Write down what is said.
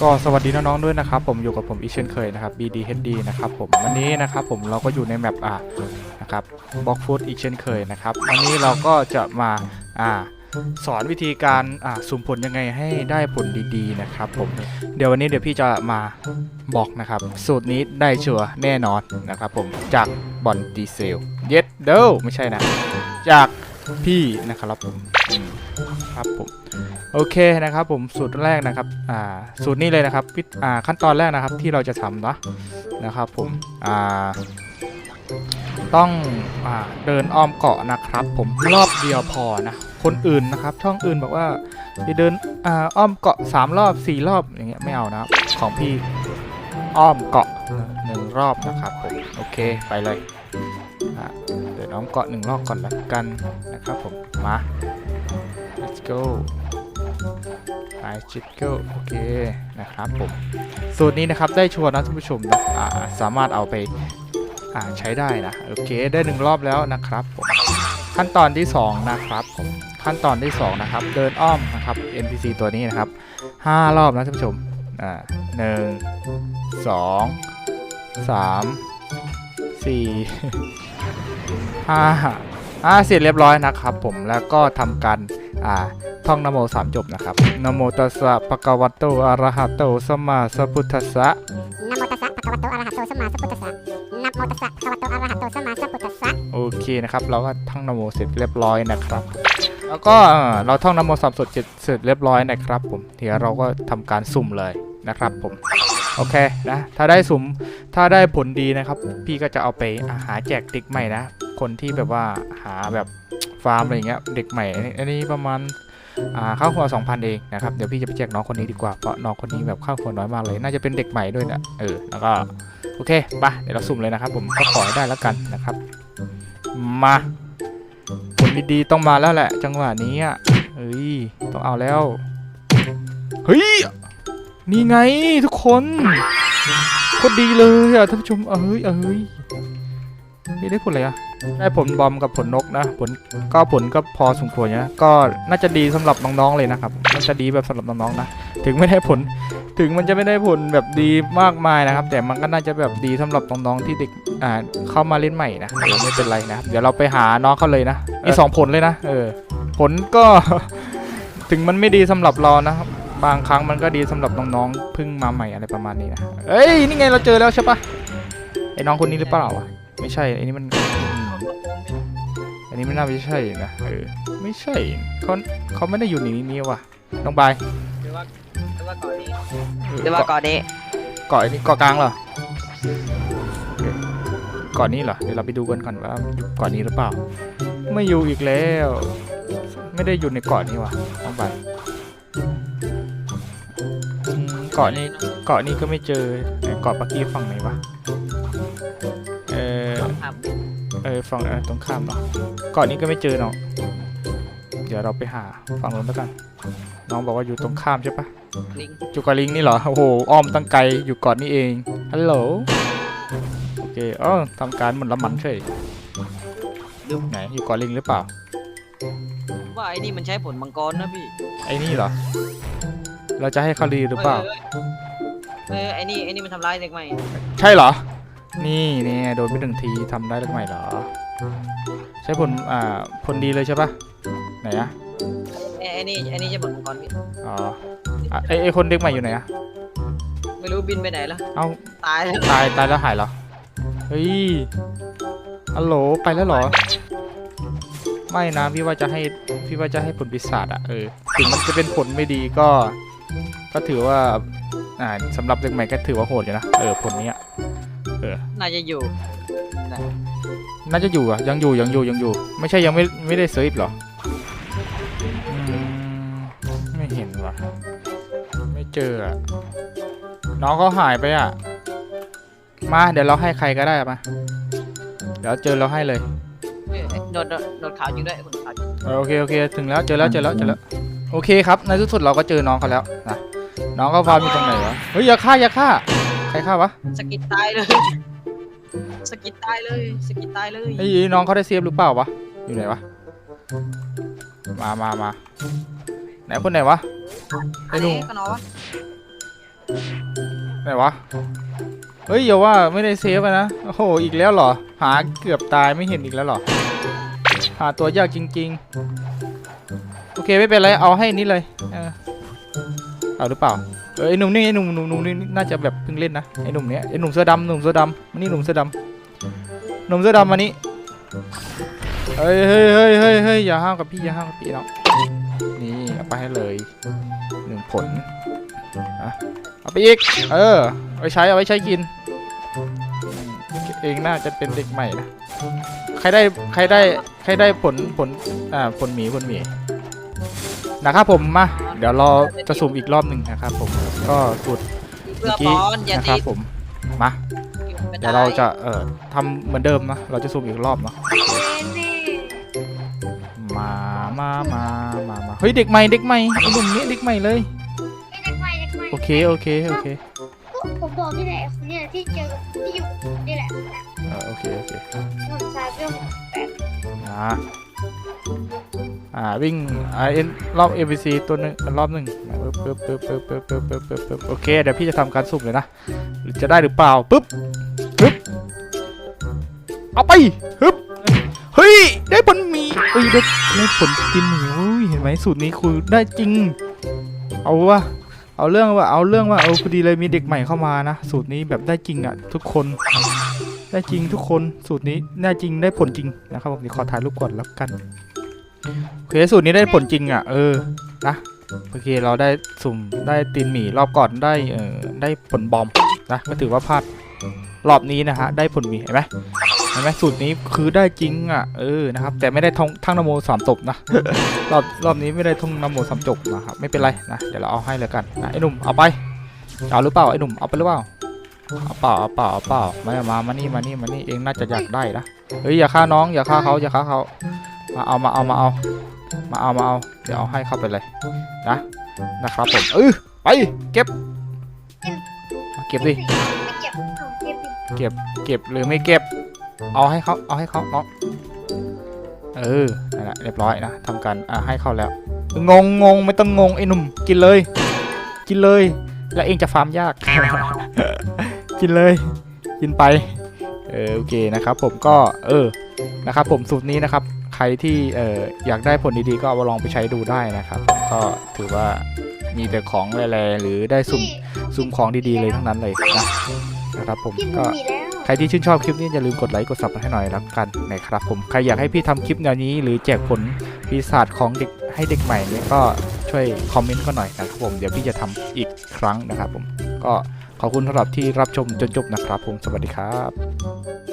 ก็สวัสดีน้องๆด้วยนะครับ ผมอยู่กับผมอีเช่นเคยนะครับ BDHD นะครับผมวันนี้นะครับผมเราก็อยู่ในแมปอะนะครับบล็อกฟุตอีกเช่นเคยนะครับวันนี้เราก็จะมาอ่าสอนวิธีการอ่าสุ่มผลยังไงให้ได้ผลดีๆนะครับผมเดี๋ยววันนี้เดี๋ยวพี่จะมาบอกนะครับ สูตรนี้ได้ชัวร์แน่นอนนะครับผมจากบอลดีเซลเย็ดเด้อไม่ใช่นะ จาก พี่นะครับผมครับผมโอเคนะครับผมสูตรแรกนะครับอ่าสูตรนี้เลยนะครับวิธอ่าขั้นตอนแรกนะครับที่เราจะทำนะนะครับผมอ่าต้องอ่าเดินอ้อมเกาะนะครับ ผมรอบเดียวพอนะคนอื่นนะครับ ช่องอื่นบอกว่าไปเดินอ่าอ้อมเกาะ 3 รอบ 4 รอบอย่างเงี้ยไม่เอานะครับของพี่อ้อมเกาะหนึ่งรอบนะครับผมโอเคไปเลย อ้อมเกาะหนึ่งรอบก่อนละกันนะครับผมมา let's go ไอชิคเกิลโอเคนะครับผมสูตรนี้นะครับได้ชัวร์นะท่านผู้ชมนะอ่าสามารถเอาไปอ่าใช้ได้นะโอเคได้หนึ่งรอบแล้วนะครับผมขั้นตอนที่สองนะครับผมขั้นตอนที่สองนะครับ เดินอ้อมนะครับ NPC ตัวนี้นะครับห้ารอบนะท่านผู้ชมอ่าหนึ่งสองสามสี่ ห้าห้าเสร็จเรียบร้อยนะครับผมแล้วก็ทำการอ่าท่องนโมสามจบนะครับนโมตัสสะปะกวะโตอะระหะโตสัมมาสัพพุทธัสสะนะโมตัสสะภะคะวะโตอะระหะโตสัมมาสัมพุทธัสสะนะโมตัสสะภะคะวะโตอะระหะโตสัมมาสัมพุทธัสสะโอเคนะครับเราก็ท่องนโมเสร็จเรียบร้อยนะครับ แล้วก็เอ่อเราท่องนโมสามจบเสร็จเสร็จเรียบร้อยนะครับ ผมเดี๋ยวเราก็ทำการสุ่มเลยนะครับผมโอเคนะถ้าได้สุ่มถ้าได้ผลดีนะครับ พี่ก็จะเอาไปอ่าหาแจกเด็กใหม่นะ คนที่แบบว่าหาแบบฟาร์มอะไรอย่างเงี้ยเด็กใหม่ อันนี้อันนี้ประมาณอ่าข้าวหัว2,000เองนะครับเดี๋ยวพี่จะไปแจกน้องคนนี้ดีกว่าเพราะน้องคนนี้แบบข้าวหัวน้อยมากเลยน่าจะเป็นเด็กใหม่ด้วยนะเออแล้วก็โอเคไปเดี๋ยวเราสุ่มเลยนะครับ ผมก็ขอให้ได้แล้วกันนะครับ มาผลดีๆต้องมาแล้วแหละ จังหวะนี้อะเฮ้ยต้องเอาแล้วเฮ้ยนี่ไงทุกคนโคตรดีเลยอะท่านผู้ชมเอ้ยเอ้ยนี่ได้ผลอะไรอะ ได้ผลบอมกับผลนกนะ ผลก็ผลก็พอสมควรนะก็น่าจะดีสำหรับน้องๆเลยนะครับน่าจะดีแบบสำหรับน้องๆนะ ถึงไม่ได้ผลถึงมันจะไม่ได้ผลแบบดีมากมายนะครับ แต่มันก็น่าจะแบบดีสำหรับน้องๆที่เด็กอ่าเข้ามาเล่นใหม่นะเออไม่เป็นไรนะเดี๋ยวเราไปหาน้องเขาเลยนะมีสองผลเลยนะเออผลก็ถึงมันไม่ดีสำหรับเรานะบางครั้งมันก็ดีสำหรับน้องๆเพิ่งมาใหม่อะไรประมาณนี้นะเอ้ยนี่ไงเราเจอแล้วใช่ปะไอ้น้องคนนี้หรือเปล่าวะไม่ใช่ไอ้นี่มัน อืมอันนี้ไม่น่าจะใช่นะเออไม่ใช่เขาเขาไม่ได้อยู่ในนี้ว่ะน้องบายหรือว่าหรือว่าเกาะนี้เออหรือว่าเกาะนี้เกาะอันนี้เกาะกลางเหรอโอเคเกาะนี้เหรอเดี๋ยวเราไปดูกันก่อนว่าอยู่เกาะนี้หรือเปล่า ไม่อยู่อีกแล้ว ไม่ได้อยู่ในเกาะนี้ว่ะน้องบายอืมเกาะนี้เกาะนี้ก็ไม่เจอไหนเกาะปักกี้ฝั่งไหนวะเออครับ เออฝั่งเออตรงข้ามเนาะเกาะนี้ก็ไม่เจอเนาะเดี๋ยวเราไปหาฝั่งนู้นแล้วกัน น้องบอกว่าอยู่ตรงข้ามใช่ปะลิงอยู่เกาะลิงนี่เหรอโอ้โหอ้อมตั้งไกลอยู่เกาะนี้เองฮัลโหลโอเคเออทำการเหมือนละหมันเฉยไหนอยู่เกาะลิงหรือเปล่าว่าไอ้นี่มันใช้ผลมังกรนะพี่ไอ้นี่เหรอเราจะให้เขารีหรือเปล่าเออเออไอ้นี่ไอ้นี่มันทำร้ายเด็กใหม่ใช่เหรอ นี่เนี่ยโดนไปหนึ่งทีทำได้เรื่องใหม่เหรอ ใช้ผลอ่าผลดีเลยใช่ปะไหนอะไอ้ไอ้นี่ไอ้นี่ใช้ผลมังกรพี่อ๋ออะไอไอคนเด็กใหม่อยู่ไหนอะไม่รู้บินไปไหนแล้วเอ้าตายแล้วตายตายแล้วหายเหรอเฮ้ยฮัลโหลไปแล้วเหรอ ไม่นะพี่ว่าจะให้พี่ว่าจะให้ผลปีศาจอะเออถึงมันจะเป็นผลไม่ดีก็ ก็ถือว่าอ่าสำหรับเด็กใหม่ก็ถือว่าโหดอยู่นะเออผล เนี้ยน่าจะอยู่นะน่าจะอยู่อะยังอยู่ยังอยู่ยังอยู่ ไม่ใช่ยังไม่ไม่ได้เซฟเหรออืมไม่เห็นว่ะไม่เจออะน้องเขาหายไปอะมาเดี๋ยวเราให้ใครก็ได้มาเดี๋ยวเจอเราให้เลยเอ้ยโดดโดดโดดขาวจริงด้วยคนขาวจริงเออโอเคโอเคถึงแล้วเจอแล้วเจอแล้วเจอแล้วโอเคครับในที่สุดเราก็เจอน้องเขาแล้วนะน้องเขาฟาร์มอยู่ตรงไหนวะเฮ้ยอย่าฆ่าอย่าฆ่า ใครฆ่าวะสกิดตายเลย สกิดตายเลย สกิดตายเลย ไอ้ยน้องเขาได้เซฟหรือเปล่าวะ อยู่ไหนวะ มามามาไหนคนไหนวะ ไอ้หนุ่มก็นอนวะไหนวะ เฮ้ยอย่าว่าไม่ได้เซฟอะนะ โอ้โห อีกแล้วเหรอ หาเกือบตายไม่เห็นอีกแล้วเหรอ หาตัวยากจริง ๆ โอเคไม่เป็นไร เอาให้นี่เลย เออ เอาหรือเปล่า เออไอหนุ่มนี่ไอหนุ่มหนุ่มหนุ่มนี่น่าจะแบบเพิ่งเล่นนะไอหนุ่มเนี้ยไอหนุ่มเสื้อดำหนุ่มเสื้อดำมานี่หนุ่มเสื้อดำหนุ่มเสื้อดำมานี่เฮ้ยเฮ้ยเฮ้ยเฮ้ยเฮ้ยอย่าห้ามกับพี่อย่าห้ามกับพี่เนาะนี่เอาไปให้เลยหนึ่งผลอะเอาไปอีกเออเอาไปใช้เอาไว้ใช้กินเองน่าจะเป็นเด็กใหม่นะใครได้ใครได้ใครได้ผลผลอ่าผลหมีผลหมีนะครับผมมา เดี๋ยวเราจะสุ่มอีกรอบหนึ่งนะครับผมก็สูตรเพื่เมื่ออกี้ปอนอย่านะครัติบดผมมาเดี๋ยวเราจะเอ่อทำเหมือนเดิมนะเราจะสุ่มอีกรอบเนาะมามามามามาเฮ้ยเด็กใหม่เด็กใหม่ไอ้หนุ่มนี้เด็กใหม่เลยไม่ได้ไม่ได้ไม่โอเคโอเคโอเคผมบอกนี่แหละคนนี้ที่เจอที่อยู่นี่แหละเออโอเคโอเคมันชายเรื่องอ่าอ่าวิ่งอ่าเอ็นรอบ ABC ตัวหนึงรอบหนึ่งปึ๊บปึ๊บปึ๊บปึ๊บปึ๊บปึ๊บปึ๊บปึ๊บโอเคเดี๋ยวพี่จะทำการสุ่มเลยนะจะได้หรือเปล่าปึ๊บปึ๊บเอาไปฮึบเฮ้ยได้ผลมีเฮ้ยได้ได้ผลกินหมีเห็นไหมสูตรนี้คือได้จริง เอาวะเอาเรื่องว่าเอาเรื่องว่าเอาพอดีเลยมีเด็กใหม่เข้ามานะสูตรนี้แบบได้จริงอะทุกคนได้จริงทุกคนสูตรนี้ได้จริงได้ผลจริงนะครับผมเดี๋ยวขอถ่ายรูปก่อนแล้วกัน เคสูตรนี้ได้ผลจริงอะ เออ นะ โอเค เราได้สุ่ม ได้ตีนหมีรอบก่อนได้ เออได้ผลบอม นะ ก็ถือว่าพลาด รอบนี้นะฮะ ได้ผลหมีเห็นไหมเห็นไหมสูตรนี้คือได้จริงอะ เออ นะครับ แต่ไม่ได้ท่องทั้งนโมสามจบนะ รอบ รอบนี้ไม่ได้ท่องนโมสามจบนะครับ ไม่เป็นไรนะ เดี๋ยวเราเอาให้เลยกันนะไอ้หนุ่ม เอาไป เอาหรือเปล่า ไอ้หนุ่ม เอาไปหรือเปล่าเอาเปล่าเอาเปล่าเอาเปล่ามามามานี่มานี่มานี่เองน่าจะอยากได้นะเฮ้ยอย่าฆ่าน้องอย่าฆ่าเขาอย่าฆ่าเขา มาเอามาเอามาเอามาเอามาเอาเดี๋ยวเอาให้เข้าไปเลยนะนะครับผมเออไปเก็บเอาเก็บดิไม่เก็บเอาเก็บดิเก็บเก็บหรือไม่เก็บ เอาให้เขาเอาให้เขาเนาะเออนั่นแหละเรียบร้อยนะทำการอะให้เขาแล้ว งงงงไม่ต้องงงไอ้หนุ่มกินเลย กินเลย แล้วเองจะฟาร์มยาก กินเลย กินไปเออโอเคนะครับผมก็เออนะครับผมสูตรนี้นะครับ ใครที่เอออยากได้ผลดีๆก็เอามาลองไปใช้ดูได้นะครับ ก็ถือว่ามีแต่ของแร่ๆหรือได้สุ่มสุ่มของดีๆเลยทั้งนั้นเลยนะนะครับผมพี่ก็มีแล้วใครที่ชื่นชอบคลิปนี้อย่าลืมกดไลค์กดซับให้หน่อยแล้วกันนะครับผมใครอยากให้พี่ทำคลิปแนวนี้ หรือแจกผลปีศาจของเด็กให้เด็กใหม่เนี่ยก็ช่วยคอมเมนต์ก็หน่อยนะครับผมเดี๋ยวพี่จะทำอีกครั้งนะครับผมก็ขอบคุณสำหรับที่รับชมจนจบนะครับผมสวัสดีครับ